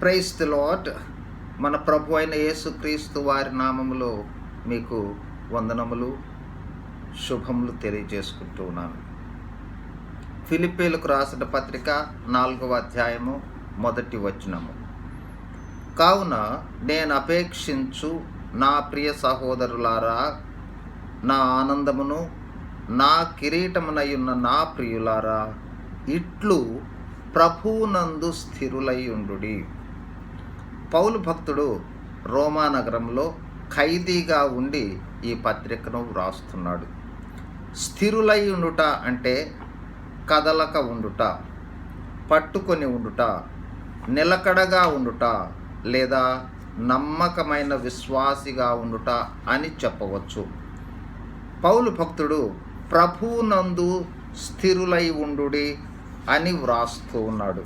Price the lot మన ప్రభు అయిన యేసుక్రీస్తు వారి నామములో మీకు వందనములు శుభములు తెలియజేసుకుంటూ ఉన్నాను. రాసిన పత్రిక నాలుగవ అధ్యాయము మొదటి వచనము. కావున నేను అపేక్షించు నా ప్రియ సహోదరులారా నా ఆనందమును నా కిరీటమునయున్న నా ప్రియులారా ఇట్లు ప్రభువునందు స్థిరులై ఉండు పౌలు భక్తుడు రోమా నగరంలో ఖైదీగా ఉండి ఈ పత్రికను వ్రాస్తున్నాడు. స్థిరులై ఉండుట అంటే కదలక ఉండుట పట్టుకొని ఉండుట నిలకడగా ఉండుట లేదా నమ్మకమైన విశ్వాసిగా ఉండుట అని చెప్పవచ్చు. పౌలు భక్తుడు ప్రభువునందు స్థిరులై ఉండుడి అని వ్రాస్తూ ఉన్నాడు.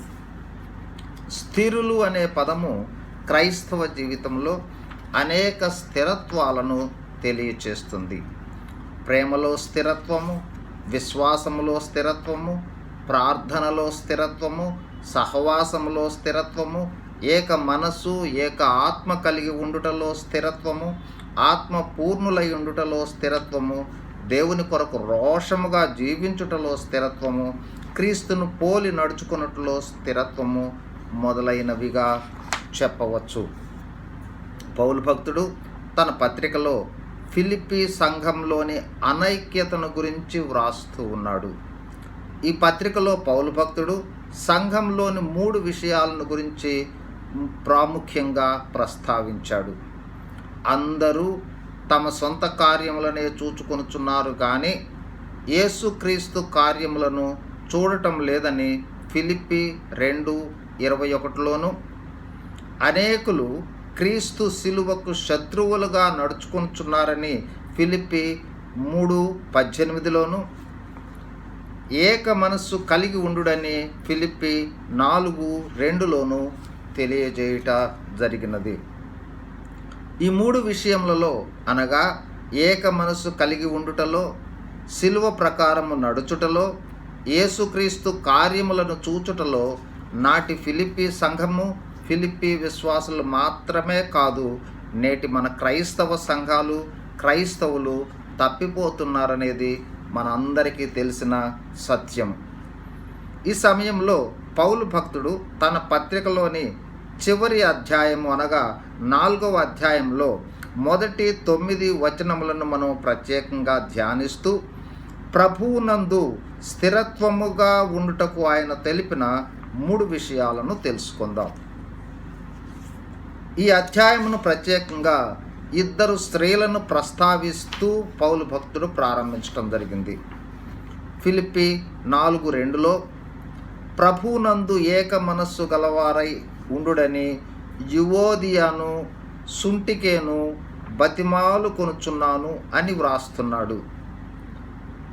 స్థిరులు అనే పదము క్రైస్తవ జీవితంలో అనేక స్థిరత్వాలను తెలియచేస్తుంది. ప్రేమలో స్థిరత్వము విశ్వాసములో స్థిరత్వము ప్రార్థనలో స్థిరత్వము సహవాసములో స్థిరత్వము ఏక మనస్సు ఏక ఆత్మ కలిగి ఉండుటలో స్థిరత్వము ఆత్మ పూర్ణులై ఉండుటలో స్థిరత్వము దేవుని కొరకు రోషముగా జీవించుటలో స్థిరత్వము క్రీస్తును పోలి నడుచుకున్నట్లో స్థిరత్వము మొదలైనవిగా చెప్పవచ్చు. పౌలు భక్తుడు తన పత్రికలో ఫిలిపీ సంఘంలోని అనైక్యతను గురించి వ్రాస్తూ ఉన్నాడు. ఈ పత్రికలో పౌలు భక్తుడు సంఘంలోని మూడు విషయాలను గురించి ప్రాముఖ్యంగా ప్రస్తావించాడు. అందరూ తమ సొంత కార్యములనే చూచుకొనుచున్నారు కానీ యేసుక్రీస్తు కార్యములను చూడటం లేదని ఫిలిప్పి రెండు ఇరవై ఒకటిలోను అనేకులు క్రీస్తు శిలువకు శత్రువులుగా నడుచుకుంటున్నారని ఫిలిపి మూడు పద్దెనిమిదిలోను ఏక మనస్సు కలిగి ఉండుడని ఫిలిప్పి నాలుగు రెండులోను తెలియజేయుట జరిగినది. ఈ మూడు విషయములలో అనగా ఏక మనస్సు కలిగి ఉండుటలో శిలువ ప్రకారము నడుచుటలో యేసుక్రీస్తు కార్యములను చూచుటలో నాటి ఫిలిప్పి సంఘము ఫిలిప్పీ విశ్వాసులు మాత్రమే కాదు నేటి మన క్రైస్తవ సంఘాలు క్రైస్తవులు తప్పిపోతున్నారనేది మనందరికీ తెలిసిన సత్యం. ఈ సమయంలో పౌలు భక్తుడు తన పత్రికలోని చివరి అధ్యాయము అనగా నాలుగవ అధ్యాయంలో మొదటి తొమ్మిది వచనములను మనం ప్రత్యేకంగా ధ్యానిస్తూ ప్రభువునందు స్థిరత్వముగా ఉండుటకు ఆయన తెలిపిన మూడు విషయాలను తెలుసుకుందాం. ఈ అధ్యాయమును ప్రత్యేకంగా ఇద్దరు స్త్రీలను ప్రస్తావిస్తూ పౌలు భక్తుడు ప్రారంభించడం జరిగింది. ఫిలిప్పి నాలుగు రెండులో ప్రభునందు ఏక మనస్సు గలవారై ఉండుడని యువోదియాను సుంటికేను బతిమాలు కొనుచున్నాను అని వ్రాస్తున్నాడు.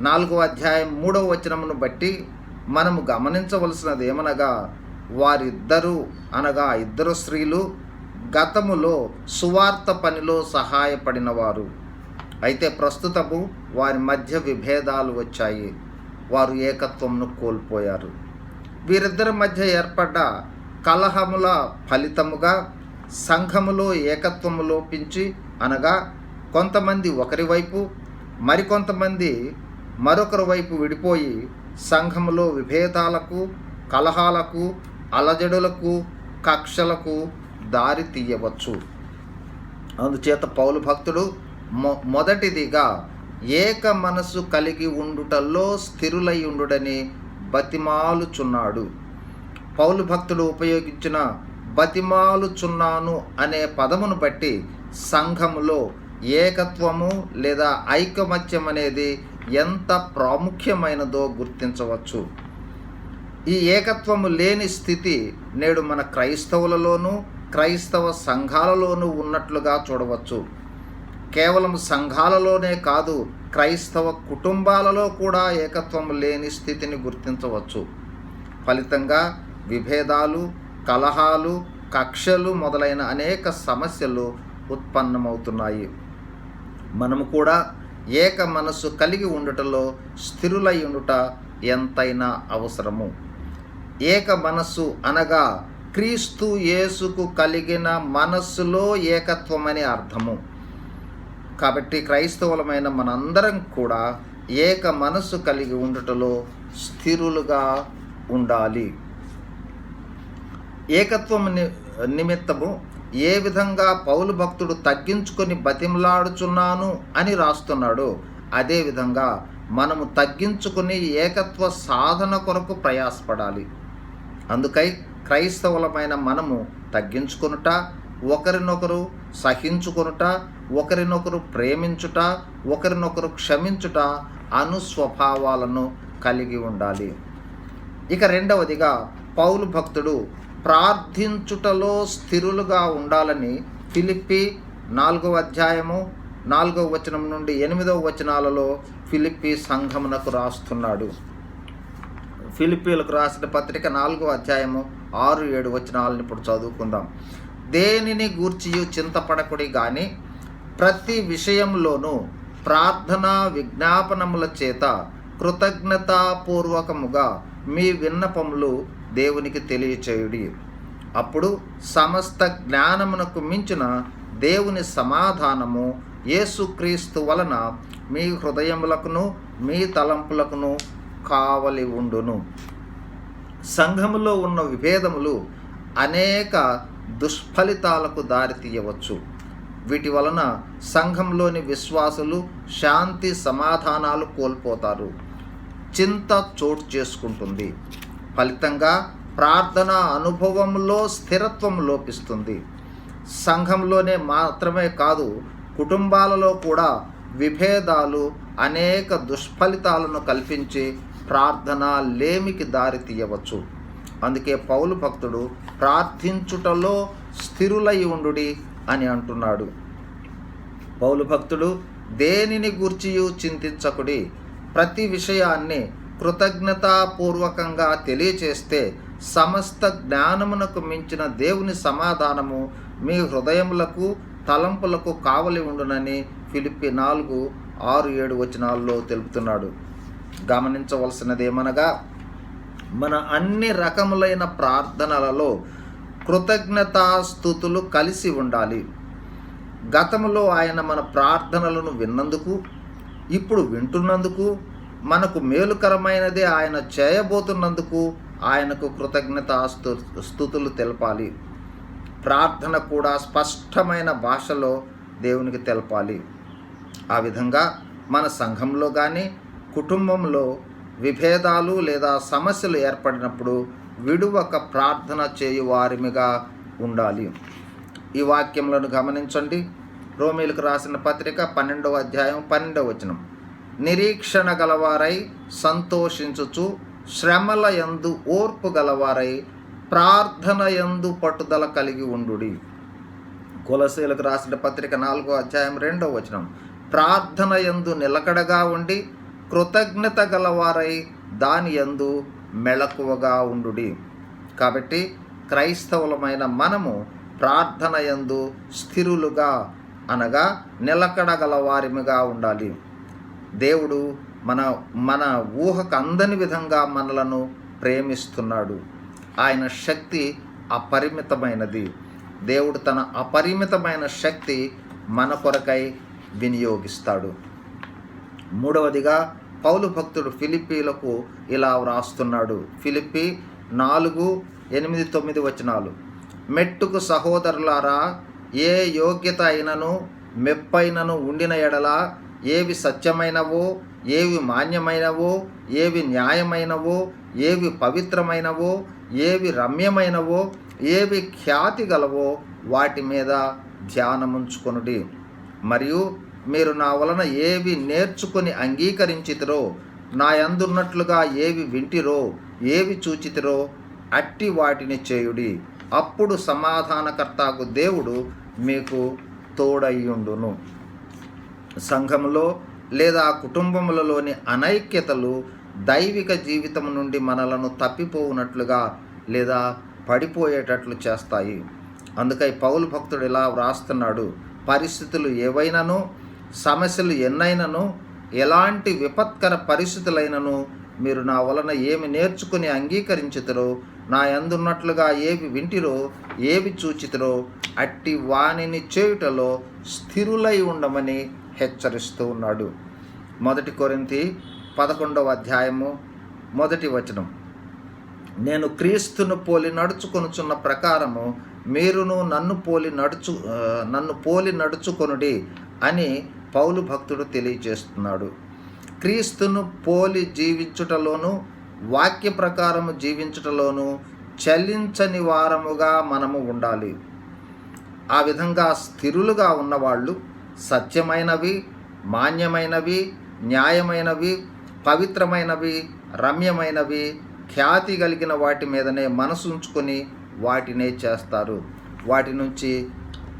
నాలుగవ అధ్యాయం మూడవ వచనమును బట్టి మనము గమనించవలసినది ఏమనగా వారిద్దరూ అనగా ఇద్దరు స్త్రీలు గతములో సువార్త పనిలో సహాయపడిన వారు అయితే ప్రస్తుతము వారి మధ్య విభేదాలు వచ్చాయి. వారు ఏకత్వంను కోల్పోయారు. వీరిద్దరి మధ్య ఏర్పడ్డ కలహముల ఫలితముగా సంఘములో ఏకత్వము లోపించి అనగా కొంతమంది ఒకరి వైపు మరికొంతమంది మరొకరి వైపు విడిపోయి సంఘములో విభేదాలకు కలహాలకు అలజడులకు కక్షలకు దారి తీయవచ్చు. అందుచేత పౌలు భక్తుడు మొ మొదటిదిగా ఏక మనసు కలిగి ఉండుటల్లో స్థిరులై ఉండుడని బతిమాలుచున్నాడు. పౌలు భక్తుడు ఉపయోగించిన బతిమాలుచున్నాను అనే పదమును బట్టి సంఘములో ఏకత్వము లేదా ఐకమత్యం అనేది ఎంత ప్రాముఖ్యమైనదో గుర్తించవచ్చు. ఈ ఏకత్వము లేని స్థితి నేడు మన క్రైస్తవులలోనూ క్రైస్తవ సంఘాలలోనూ ఉన్నట్లుగా చూడవచ్చు. కేవలం సంఘాలలోనే కాదు క్రైస్తవ కుటుంబాలలో కూడా ఏకత్వం లేని స్థితిని గుర్తించవచ్చు. ఫలితంగా విభేదాలు కలహాలు కక్షలు మొదలైన అనేక సమస్యలు ఉత్పన్నమవుతున్నాయి. మనము కూడా ఏక మనస్సు కలిగి ఉండుటలో స్థిరులై ఉండుట ఎంతైనా అవసరము. ఏక మనస్సు అనగా క్రీస్తు యేసుకు కలిగిన మనస్సులో ఏకత్వం అని అర్థము. కాబట్టి క్రైస్తవులమైన మనందరం కూడా ఏక మనస్సు కలిగి ఉండటంలో స్థిరులుగా ఉండాలి. ఏకత్వం ని నిమిత్తము ఏ విధంగా పౌలు భక్తుడు తగ్గించుకొని బతిమలాడుచున్నాను అని రాస్తున్నాడు అదేవిధంగా మనము తగ్గించుకుని ఏకత్వ సాధన కొరకు ప్రయాసపడాలి. అందుకై క్రైస్తవులమైన మనము తగ్గించుకొనుట ఒకరినొకరు సహించుకొనుట ఒకరినొకరు ప్రేమించుట ఒకరినొకరు క్షమించుట అను స్వభావాలను కలిగి ఉండాలి. ఇక రెండవదిగా పౌలు భక్తుడు ప్రార్థించుటలో స్థిరులుగా ఉండాలని ఫిలిప్పి నాలుగవ అధ్యాయము నాలుగవ వచనం నుండి ఎనిమిదవ వచనాలలో ఫిలిప్పి సంఘమునకు రాస్తున్నాడు. ఫిలిప్పీలకు రాసిన పత్రిక నాలుగో అధ్యాయము ఆరు ఏడు వచనాలను ఇప్పుడు చదువుకుందాం. దేనిని గూర్చియు చింతపడకుడి కానీ ప్రతి విషయంలోనూ ప్రార్థన విజ్ఞాపనముల చేత కృతజ్ఞతాపూర్వకముగా మీ విన్నపములు దేవునికి తెలియచేయుడి. అప్పుడు సమస్త జ్ఞానమునకు మించిన దేవుని సమాధానము యేసుక్రీస్తు వలన మీ హృదయములకును మీ తలంపులకును కావలి ఉండును. సంఘములో ఉన్న విభేదములు అనేక దుష్ఫలితాలకు దారితీయవచ్చు వీటి వలన సంఘంలోని విశ్వాసులు శాంతి సమాధానాలు కోల్పోతారు. చింత చోటు చేసుకుంటుంది. ఫలితంగా ప్రార్థన అనుభవంలో స్థిరత్వం లోపిస్తుంది. సంఘంలోనే మాత్రమే కాదు కుటుంబాలలో కూడా విభేదాలు అనేక దుష్ఫలితాలను కల్పించి ప్రార్థన లేమికి దారి తీయవచ్చు. అందుకే పౌలు భక్తుడు ప్రార్థించుటలో స్థిరులై ఉండుడి అని అంటున్నాడు. పౌలు భక్తుడు దేనిని గూర్చియు చింతించకుడి? ప్రతి విషయాన్ని కృతజ్ఞతాపూర్వకంగా తెలియచేస్తే సమస్త జ్ఞానమునకు మించిన దేవుని సమాధానము మీ హృదయములకు తలంపులకు కావలి ఉండునని ఫిలిప్పి నాలుగు ఆరు ఏడు వచనాల్లో తెలుపుతున్నాడు. గమనించవలసినదేమనగా మన అన్ని రకములైన ప్రార్థనలలో కృతజ్ఞతాస్థుతులు కలిసి ఉండాలి. గతంలో ఆయన మన ప్రార్థనలను విన్నందుకు ఇప్పుడు వింటున్నందుకు మనకు మేలుకరమైనదే ఆయన చేయబోతున్నందుకు ఆయనకు కృతజ్ఞతాస్తు స్థుతులు తెలపాలి. ప్రార్థన కూడా స్పష్టమైన భాషలో దేవునికి తెలపాలి. ఆ విధంగా మన సంఘంలో కానీ కుటుంబంలో విభేదాలు లేదా సమస్యలు ఏర్పడినప్పుడు విడువక ప్రార్థన చేయువారిమిగా ఉండాలి. ఈ వాక్యములను గమనించండి. రోమిలకు రాసిన పత్రిక పన్నెండవ అధ్యాయం పన్నెండవ వచనం. నిరీక్షణ గలవారై సంతోషించుచు శ్రమల యందు ఓర్పు గలవారై ప్రార్థన యందు పట్టుదల కలిగి ఉండుడి. కులశీలకు రాసిన పత్రిక నాలుగో అధ్యాయం రెండవ వచనం. ప్రార్థన యందు నిలకడగా ఉండి కృతజ్ఞత గలవారై దాని యందు మెళకువగా ఉండుడి. కాబట్టి క్రైస్తవులమైన మనము ప్రార్థన యందు స్థిరులుగా అనగా నిలకడగలవారిమిగా ఉండాలి. దేవుడు మన మన ఊహకు అందని విధంగా మనలను ప్రేమిస్తున్నాడు. ఆయన శక్తి అపరిమితమైనది. దేవుడు తన అపరిమితమైన శక్తి మన కొరకై వినియోగిస్తాడు. మూడవదిగా పౌలు భక్తుడు ఫిలిప్పీలకు ఇలా వ్రాస్తున్నాడు. ఫిలిప్పి నాలుగు ఎనిమిది తొమ్మిది వచనాలు. మెట్టుకు సహోదరులారా ఏ యోగ్యత అయినను మెప్పైనను ఉండిన ఎడల ఏవి సత్యమైనవో ఏవి మాన్యమైనవో ఏవి న్యాయమైనవో ఏవి పవిత్రమైనవో ఏవి రమ్యమైనవో ఏవి ఖ్యాతి గలవో వాటి మీద ధ్యానముంచుకొనుడి. మరియు మీరు నా వలన ఏవి నేర్చుకొని అంగీకరించితిరో నా యందున్నట్లుగా ఏవి వింటిరో ఏవి చూచితిరో అట్టి వాటిని చేయుడి. అప్పుడు సమాధానకర్తకు దేవుడు మీకు తోడయ్యుండును. సంఘములో లేదా కుటుంబములలోని అనైక్యతలు దైవిక జీవితం నుండి మనలను తప్పిపోవునట్లుగా లేదా పడిపోయేటట్లు చేస్తాయి. అందుకై పౌలు భక్తుడు ఇలా వ్రాస్తున్నాడు పరిస్థితులు ఏవైనాను సమస్యలు ఎన్నైనను ఎలాంటి విపత్కర పరిస్థితులైనను మీరు నా వలన ఏమి నేర్చుకుని అంగీకరించుతరో నా యందున్నట్లుగా ఏవి వింటిరో ఏవి చూచితరో అట్టి వాణిని చేయుటలో స్థిరులై ఉండమని హెచ్చరిస్తూ ఉన్నాడు. మొదటి కొరింతి పదకొండవ అధ్యాయము మొదటి వచనం. నేను క్రీస్తును పోలి నడుచుకొనుచున్న ప్రకారము మీరును నన్ను పోలి నడుచు నన్ను పోలి నడుచుకొనుడి అని పౌలు భక్తుడు తెలియజేస్తున్నాడు. క్రీస్తును పోలి జీవించుటలోను వాక్య ప్రకారము జీవించుటలోను చలించని వారముగా మనము ఉండాలి. ఆ విధంగా స్థిరులుగా ఉన్నవాళ్ళు సత్యమైనవి మాన్యమైనవి న్యాయమైనవి పవిత్రమైనవి రమ్యమైనవి ఖ్యాతి కలిగిన వాటి మీదనే మనసు ఉంచుకొని వాటినే చేస్తారు. వాటి నుంచి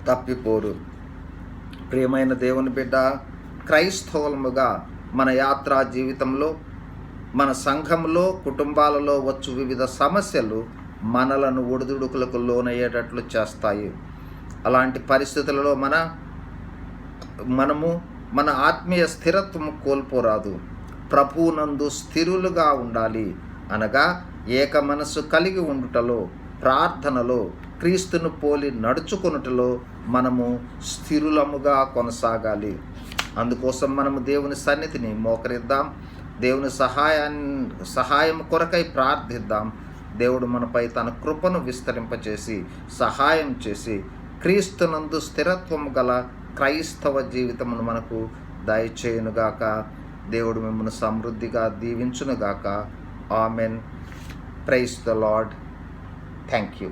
తప్పిపోరు. ప్రియమైన దేవుని బిడ్డ క్రైస్తవులముగా మన యాత్రా జీవితంలో మన సంఘంలో కుటుంబాలలో వచ్చు వివిధ సమస్యలు మనలను ఒడిదుడుకులకు లోనయ్యేటట్లు చేస్తాయి. అలాంటి పరిస్థితులలో మన మనము మన ఆత్మీయ స్థిరత్వం కోల్పోరాదు. ప్రభువునందు స్థిరులుగా ఉండాలి అనగా ఏక మనస్సు కలిగి ఉండుటలో ప్రార్థనలో క్రీస్తును పోలి నడుచుకొనుటలో మనము స్థిరులముగా కొనసాగాలి. అందుకోసం మనము దేవుని సన్నిధిని మోకరిద్దాం. దేవుని సహాయాన్ని సహాయం కొరకై ప్రార్థిద్దాం. దేవుడు మనపై తన కృపను విస్తరింపచేసి సహాయం చేసి క్రీస్తునందు స్థిరత్వము గల క్రైస్తవ జీవితమును మనకు దయచేయునుగాక. దేవుడు మిమ్మల్ని సమృద్ధిగా దీవించునుగాక. Amen. Praise the Lord thank you